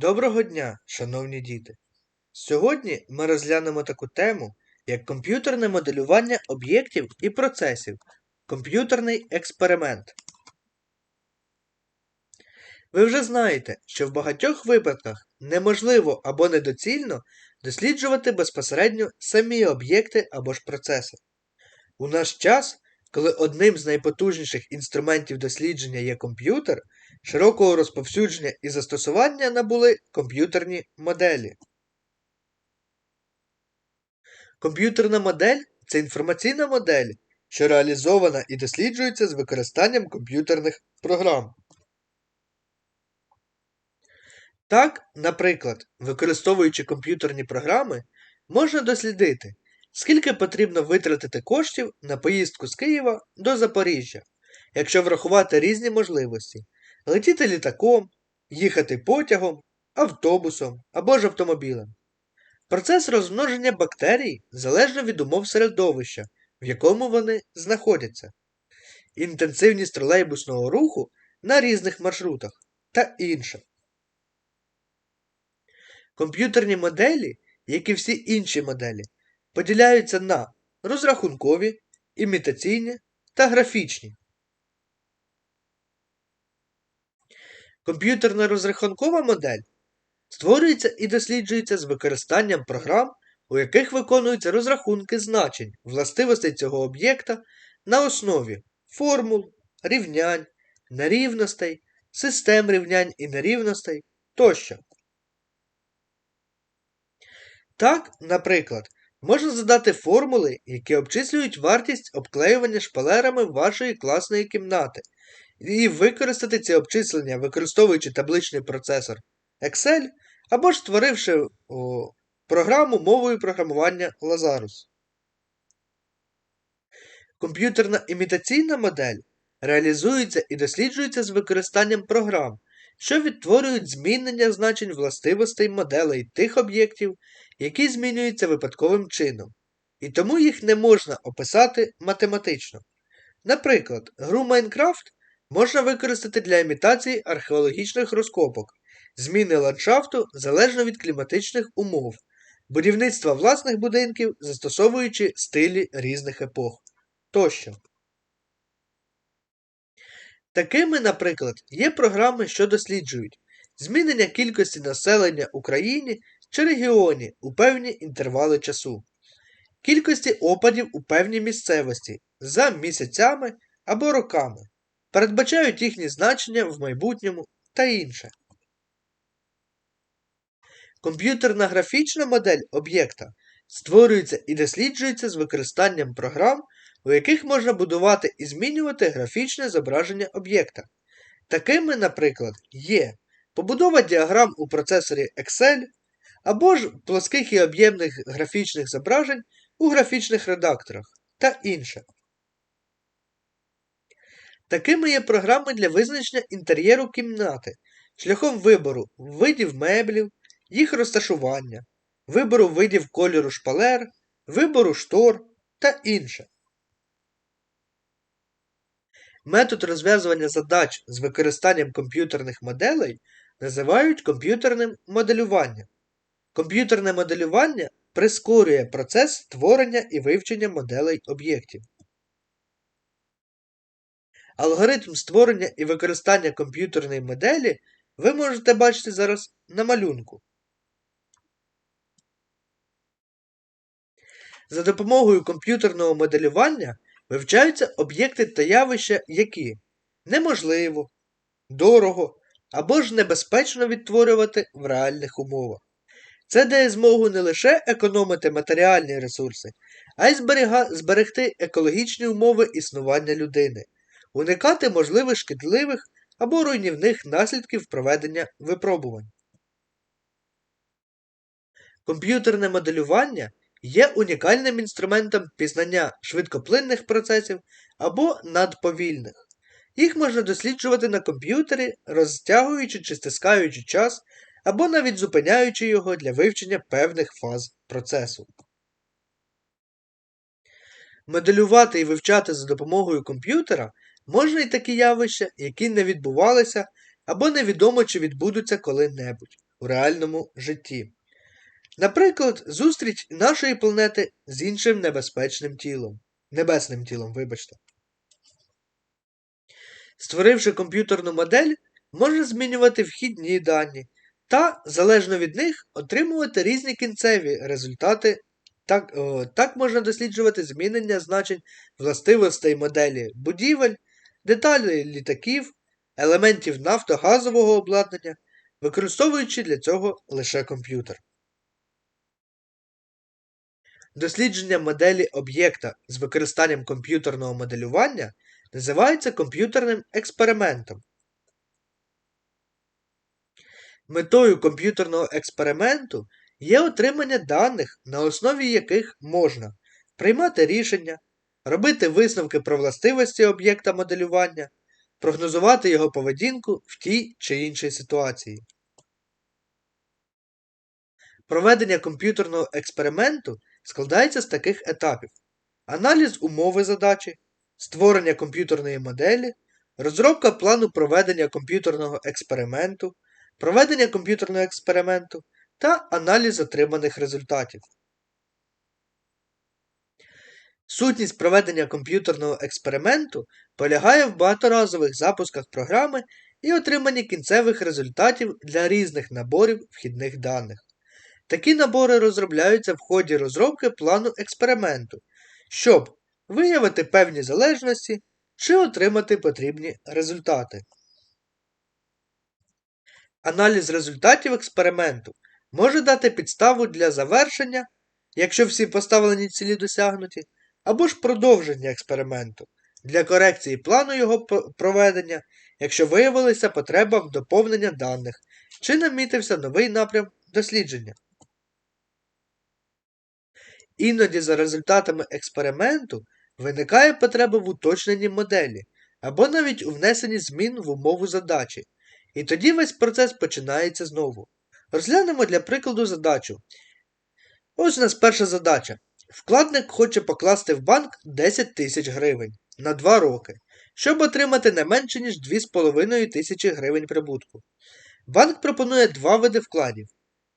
Доброго дня, шановні діти! Сьогодні ми розглянемо таку тему, як комп'ютерне моделювання об'єктів і процесів. Комп'ютерний експеримент. Ви вже знаєте, що в багатьох випадках неможливо або недоцільно досліджувати безпосередньо самі об'єкти або ж процеси. У наш час, коли одним з найпотужніших інструментів дослідження є комп'ютер, широкого розповсюдження і застосування набули комп'ютерні моделі. Комп'ютерна модель це інформаційна модель, що реалізована і досліджується з використанням комп'ютерних програм. Так, наприклад, використовуючи комп'ютерні програми, можна дослідити, скільки потрібно витратити коштів на поїздку з Києва до Запоріжжя, якщо врахувати різні можливості летіти літаком, їхати потягом, автобусом або ж автомобілем. Процес розмноження бактерій залежно від умов середовища, в якому вони знаходяться, інтенсивність тролейбусного руху на різних маршрутах та інше. Комп'ютерні моделі, як і всі інші моделі, поділяються на розрахункові, імітаційні та графічні. Комп'ютерна розрахункова модель створюється і досліджується з використанням програм, у яких виконуються розрахунки значень властивостей цього об'єкта на основі формул, рівнянь, нерівностей, систем рівнянь і нерівностей тощо. Так, наприклад, можна задати формули, які обчислюють вартість обклеювання шпалерами вашої класної кімнати, і використати ці обчислення, використовуючи табличний процесор Excel, або ж створивши о, програму мовою програмування Lazarus. Комп'ютерна імітаційна модель реалізується і досліджується з використанням програм, що відтворюють змінення значень властивостей моделей тих об'єктів, які змінюються випадковим чином, і тому їх не можна описати математично. Наприклад, гру Minecraft можна використати для імітації археологічних розкопок, зміни ландшафту залежно від кліматичних умов, будівництва власних будинків, застосовуючи стилі різних епох тощо. Такими, наприклад, є програми, що досліджують змінення кількості населення Україні чи регіоні у певні інтервали часу, кількості опадів у певній місцевості за місяцями або роками, передбачають їхні значення в майбутньому та інше. Комп'ютерна графічна модель об'єкта створюється і досліджується з використанням програм, у яких можна будувати і змінювати графічне зображення об'єкта. Такими, наприклад, є побудова діаграм у процесорі Excel або ж плоских і об'ємних графічних зображень у графічних редакторах та інше. Такими є програми для визначення інтер'єру кімнати, шляхом вибору видів меблів, їх розташування, вибору видів кольору шпалер, вибору штор та інше. Метод розв'язування задач з використанням комп'ютерних моделей називають комп'ютерним моделюванням. Комп'ютерне моделювання прискорює процес створення і вивчення моделей об'єктів. Алгоритм створення і використання комп'ютерної моделі ви можете бачити зараз на малюнку. За допомогою комп'ютерного моделювання вивчаються об'єкти та явища, які неможливо, дорого або ж небезпечно відтворювати в реальних умовах. Це дає змогу не лише економити матеріальні ресурси, а й зберегти екологічні умови існування людини уникати можливих шкідливих або руйнівних наслідків проведення випробувань. Комп'ютерне моделювання є унікальним інструментом пізнання швидкоплинних процесів або надповільних. Їх можна досліджувати на комп'ютері, розтягуючи чи стискаючи час, або навіть зупиняючи його для вивчення певних фаз процесу. Моделювати і вивчати за допомогою комп'ютера Можна й такі явища, які не відбувалися або невідомо чи відбудуться коли-небудь. у реальному житті. Наприклад, зустріч нашої планети з іншим небезпечним тілом. Небесним тілом, вибачте. Створивши комп'ютерну модель, можна змінювати вхідні дані та, залежно від них, отримувати різні кінцеві результати. Так, о, так можна досліджувати змінення значень властивостей моделі будівель, деталі літаків, елементів нафтогазового обладнання, використовуючи для цього лише комп'ютер. Дослідження моделі об'єкта з використанням комп'ютерного моделювання називається комп'ютерним експериментом. Метою комп'ютерного експерименту є отримання даних, на основі яких можна приймати рішення, робити висновки про властивості об'єкта моделювання, прогнозувати його поведінку в тій чи іншій ситуації. Проведення комп'ютерного експерименту складається з таких етапів: аналіз умови задачі, створення комп'ютерної моделі, розробка плану проведення комп'ютерного експерименту, проведення комп'ютерного експерименту та аналіз отриманих результатів. Сутність проведення комп'ютерного експерименту полягає в багаторазових запусках програми і отриманні кінцевих результатів для різних наборів вхідних даних. Такі набори розробляються в ході розробки плану експерименту, щоб виявити певні залежності чи отримати потрібні результати. Аналіз результатів експерименту може дати підставу для завершення, якщо всі поставлені цілі досягнуті, або ж продовження експерименту для корекції плану його проведення, якщо виявилася потреба в доповнення даних, чи намітився новий напрям дослідження. Іноді за результатами експерименту виникає потреба в уточненні моделі або навіть у внесенні змін в умову задачі, і тоді весь процес починається знову. Розглянемо для прикладу задачу. Ось у нас перша задача. Вкладник хоче покласти в банк 10 тисяч гривень на 2 роки, щоб отримати не менше, ніж 2,5 тисячі гривень прибутку. Банк пропонує два види вкладів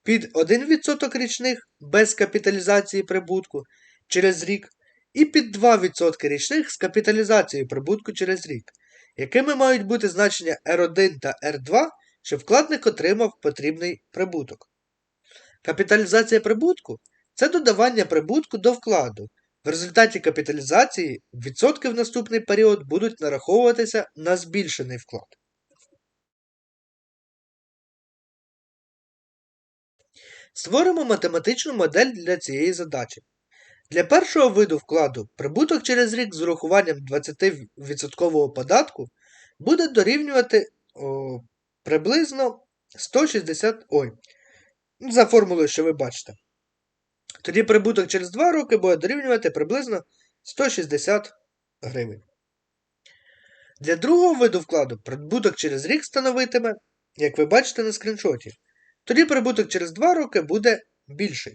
під 1% річних без капіталізації прибутку через рік і під 2% річних з капіталізацією прибутку через рік, якими мають бути значення R1 та R2, щоб вкладник отримав потрібний прибуток. Капіталізація прибутку це додавання прибутку до вкладу. В результаті капіталізації відсотки в наступний період будуть нараховуватися на збільшений вклад. Створимо математичну модель для цієї задачі. Для першого виду вкладу прибуток через рік з урахуванням 20% податку буде дорівнювати о, приблизно 160 ой, за формулою, що ви бачите. Тоді прибуток через 2 роки буде дорівнювати приблизно 160 гривень. Для другого виду вкладу прибуток через рік становитиме, як ви бачите на скріншоті, тоді прибуток через 2 роки буде більший.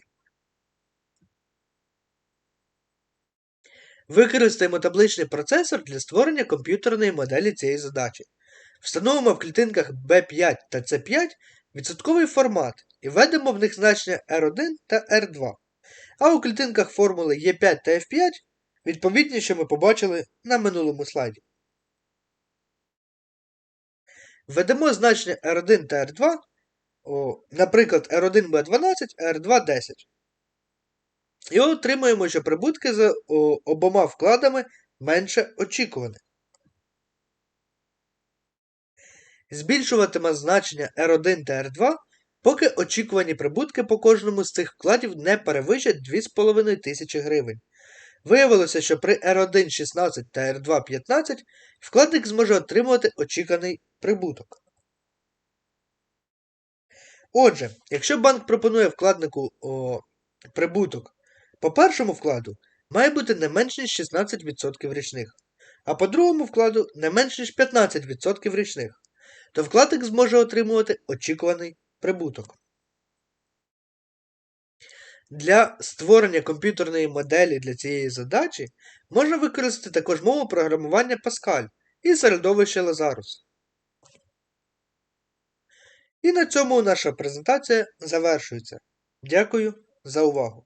Використаємо табличний процесор для створення комп'ютерної моделі цієї задачі. Встановимо в клітинках B5 та C5 відсотковий формат і введемо в них значення R1 та R2. А у клітинках формули E5 та F5 відповідні, що ми побачили на минулому слайді. Введемо значення R1 та R2 о, наприклад, R1 буде 12, R2 10. І отримуємо, що прибутки за о, обома вкладами менше очікуваних. Збільшуватиме значення R1 та R2, поки очікувані прибутки по кожному з цих вкладів не перевищать 2,5 тисячі гривень. Виявилося, що при R1 16 та R2 15 вкладник зможе отримувати очіканий прибуток. Отже, якщо банк пропонує вкладнику о, прибуток по першому вкладу має бути не менш ніж 16% річних, а по другому вкладу не менш ніж 15% річних, то вкладник зможе отримувати очікуваний прибуток. Для створення комп'ютерної моделі для цієї задачі можна використати також мову програмування Pascal і середовище Lazarus. І на цьому наша презентація завершується. Дякую за увагу!